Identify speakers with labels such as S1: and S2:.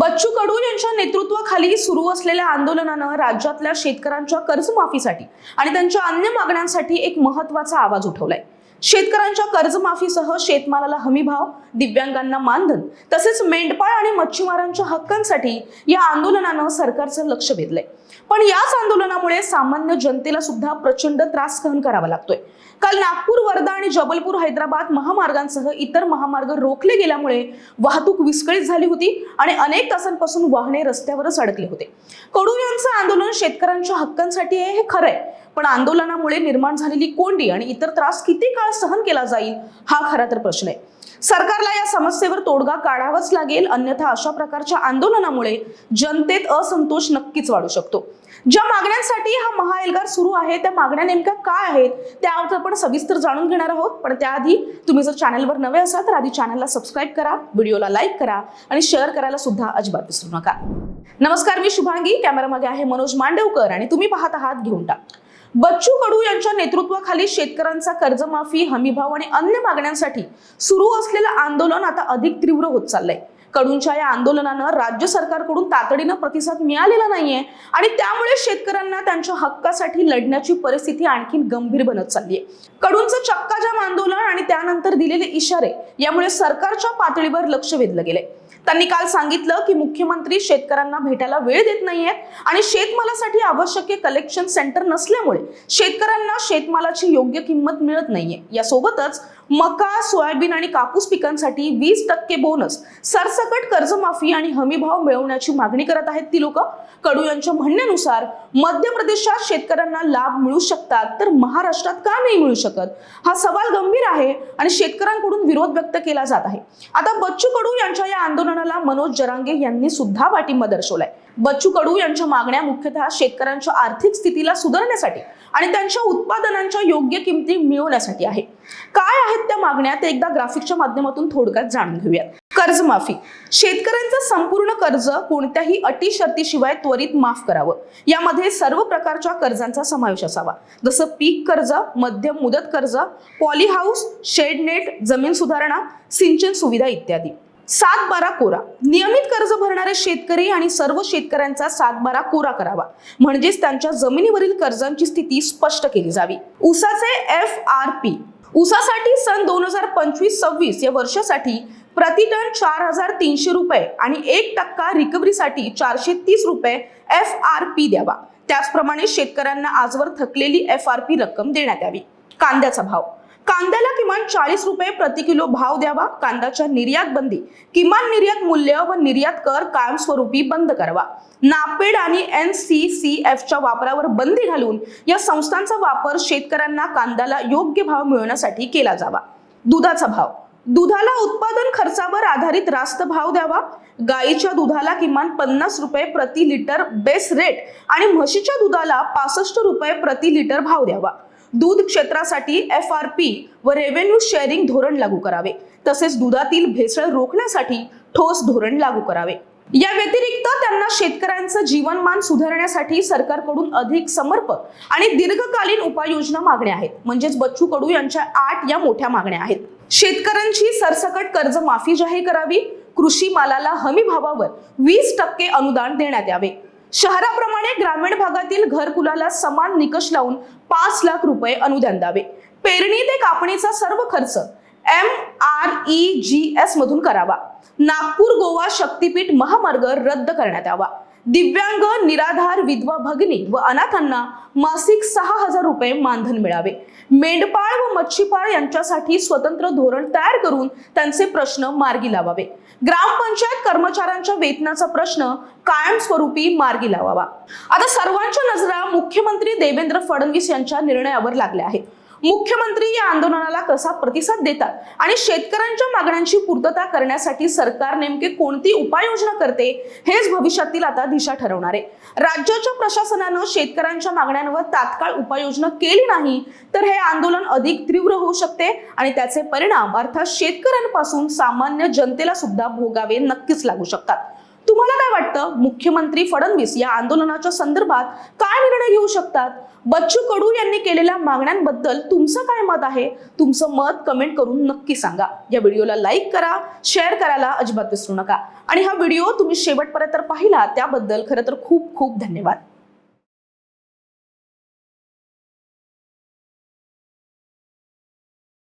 S1: बच्चू कडू यांच्या नेतृत्वाखाली सुरू असलेल्या आंदोलनानं राज्यातल्या शेतकऱ्यांच्या कर्जमाफीसाठी आणि त्यांच्या अन्य मागण्यांसाठी एक महत्त्वाचा आवाज उठवलाय. शेतकऱ्यांच्या कर्जमाफीसह शेतमालाला हमी भाव दिव्यांगांना मानधन तसेच मेंढपाळ आणि मच्छीमारांच्या हक्कांसाठी या आंदोलनानं सरकारचं लक्ष वेधलंय. पण याच आंदोलनामुळे सामान्य जनतेला सुद्धा प्रचंड त्रास सहन करावा लागतोय. काल नागपूर वर्धा आणि जबलपूर हैदराबाद महामार्गांसह इतर महामार्ग रोखले गेल्यामुळे वाहतूक विस्कळीत झाली होती आणि अनेक तासांपासून वाहने रस्त्यावरच अडकले होते. कडू यांचं आंदोलन शेतकऱ्यांच्या हक्कांसाठी आहे हे खरंय. पण आंदोलनामुळे निर्माण झालेली कोंडी आणि इतर त्रास किती काळ सहन केला जाईल हा खरा तर प्रश्न आहे. सरकारला या समस्येवर तोडगा काढावाच लागेल. अन्यथा अशा प्रकारच्या आंदोलनामुळे जनतेत असंतोष नक्कीच वाढू शकतो. ज्या मागण्यांसाठी हा महाएल्गार सुरू आहे त्या मागण्या नेमक्या काय आहेत त्यावर आपण सविस्तर जाणून घेणार आहोत. पण त्याआधी तुम्ही जर चॅनलवर नवे असाल तर आधी चॅनलला सबस्क्राईब करा व्हिडिओला लाईक करा आणि शेअर करायला सुद्धा अजिबात विसरू नका. नमस्कार मी शुभांगी. कॅमेरामध्ये आहे मनोज मांडवकर आणि तुम्ही पाहत आहात घेऊन टाक. बच्चू कडू यांच्या नेतृत्वाखाली शेतकऱ्यांचा कर्जमाफी हमीभाव आणि अन्य मागण्यांसाठी सुरू असलेलं आंदोलन आता अधिक तीव्र होत चाललंय. कडूंच्या या आंदोलनानं राज्य सरकारकडून तातडीनं प्रतिसाद मिळालेला नाहीये. आणि त्यामुळे शेतकऱ्यांना त्यांच्या हक्कासाठी लढण्याची परिस्थिती आणखी गंभीर बनत चालली आहे कडूंचं चक्काजाम आंदोलन आणि त्यानंतर दिलेले इशारे यामुळे सरकारच्या पातळीवर लक्ष वेधलं गेलंय. त्यांनी काल सांगितलं की मुख्यमंत्री शेतकऱ्यांना भेटायला वेळ देत नाहीयेत आणि शेतमालासाठी आवश्यक कलेक्शन सेंटर नसल्यामुळे शेतकऱ्यांना शेतमालाची योग्य किंमत मिळत नाहीये. यासोबतच मका सोयाबीन आणि कापूस पिकांसाठी वीस टक्के बोनस सरसकट कर्जमाफी आणि हमीभाव मिळवण्याची मागणी करत आहेत ती लोक. कडू यांच्या म्हणण्यानुसार मध्य प्रदेशात शेतकऱ्यांना लाभ मिळू शकतात तर महाराष्ट्रात का नाही मिळू शकत? हा सवाल गंभीर आहे आणि शेतकऱ्यांकडून विरोध व्यक्त केला जात आहे. आता बच्चू कडू यांच्या या आंदोलनाला मनोज जरांगे यांनी सुद्धा पाठिंबा दर्शवलाय. बच्चू कडू यांच्या मागण्या मुख्यतः शेतकऱ्यांच्या आर्थिक स्थितीला सुधारण्यासाठी आणि त्यांच्या उत्पादनांच्या योग्य किमती मिळवण्यासाठी आहे. काय आहेत त्या मागण्या ते एकदा ग्राफिकच्या माध्यमातून थोडक्यात जाणून घेऊयात. कर्जमाफी. शेतकऱ्यांचं संपूर्ण कर्ज कोणत्याही अटी शर्तीशिवाय त्वरित माफ करावं. यामध्ये सर्व प्रकारच्या कर्जांचा समावेश असावा. जसं पीक कर्ज मध्यम मुदत कर्ज पॉलीहाऊस शेड नेट जमीन सुधारणा सिंचन सुविधा इत्यादी. सात बारा कोरा. नियमित कर्ज भरणारे शेतकरी आणि सर्व शेतकऱ्यांचा सात बारा कोरा करावा. म्हणजेच त्यांच्या जमिनीवरील कर्जांची स्थिती स्पष्ट केली जावी. उसाचे एफ आर पी. उसासाठी सन दोन हजार पंचवीस सव्वीस या वर्षासाठी प्रतिटन चार हजार तीनशे रुपये आणि एक टक्का रिकव्हरीसाठी चारशे तीस रुपये एफ आर पी द्यावा. त्याचप्रमाणे शेतकऱ्यांना आजवर थकलेली एफ आर पी रक्कम देण्यात यावी. कांद्याचा भाव. कांद्याला किमान चाळीस रुपये प्रति किलो भाव द्यावा. कांद्याच्या निर्यात बंदी. किमान निर्यात मूल्य व निर्यात कर कायमस्वरूपी बंद करावा. नापेड आणि एन सी सी एफच्या वापरावर बंदी घालून या संस्थांचा वापर शेतकऱ्यांना कांद्याला योग्य भाव मिळवण्यासाठी केला जावा. दुधाचा भाव. दुधाला उत्पादन खर्चावर आधारित रास्त भाव द्यावा. गाईच्या दुधाला किमान पन्नास रुपये प्रति लिटर बेस रेट आणि म्हशीच्या दुधाला पासष्ट रुपये प्रति लिटर भाव द्यावा. दूध क्षेत्रासाठी एफ आर पी व रेव्हेन्यू शेअरिंग धोरण लागू करावे. तसेच दुधातील भेसळ रोखण्यासाठी ठोस धोरण लागू करावे. या व्यतिरिक्त त्यांना शेतकऱ्यांचं जीवनमान सुधारण्यासाठी सरकारकडून अधिक समर्पक आणि दीर्घकालीन उपाययोजना मागण्या आहेत. म्हणजेच बच्चू कडू यांच्या आठ या मोठ्या मागण्या आहेत. शेतकऱ्यांची सरसकट कर्ज माफी जाहीर करावी. कृषी मालाला हमी भावावर वीस टक्के अनुदान देण्यात यावे. शहराप्रमाणे ग्रामीण भागातील घरकुलाला समान निकष लावून पाच लाख रुपये अनुदान द्यावे. पेरणी ते कापणीचा सर्व खर्च M R E G S मधून करावा. नागपूर गोवा शक्तीपीठ महामार्ग रद्द करण्यात यावा. दिव्यांग निराधार विधवा भगिनी व अनाथांना मासिक सहा हजार रुपये मानधन मिळावे. मेंढपाळ व मच्छीपाळ यांच्यासाठी स्वतंत्र धोरण तयार करून त्यांचे प्रश्न मार्गी लावावे. ग्रामपंचायत कर्मचाऱ्यांच्या वेतनाचा प्रश्न कायमस्वरूपी मार्गी लावावा. आता सर्वांच्या नजरा मुख्यमंत्री देवेंद्र फडणवीस यांच्या निर्णयावर लागल्या आहेत. मुख्यमंत्री या आंदोलनाला कसा प्रतिसाद देतात? आणि शेतकऱ्यांच्या मागण्यांची पूर्तता करण्यासाठी सरकार नेमके कोणती उपाययोजना करते? हेच भविष्यातील आता दिशा ठरवणार आहे. राज्याच्या प्रशासनानं शेतकऱ्यांच्या मागण्यांवर तात्काळ उपाययोजना केली नाही तर हे आंदोलन अधिक तीव्र होऊ शकते आणि त्याचे परिणाम अर्थात शेतकऱ्यांपासून सामान्य जनतेला सुद्धा भोगावे नक्कीच लागू शकतात. तुम्हाला काय वाटतं? मुख्यमंत्री फडणवीस या आंदोलनाच्या संदर्भात काय निर्णय घेऊ शकतात? बच्चू कडू यांनी केलेल्या मागण्यांबद्दल तुमचं काय मत आहे? तुमचं मत कमेंट करून नक्की सांगा. या व्हिडिओला लाईक करा शेअर करायला अजिबात विसरू नका. आणि हा व्हिडिओ तुम्ही शेवटपर्यंत पाहिला त्याबद्दल खरं तर खूप खूप धन्यवाद.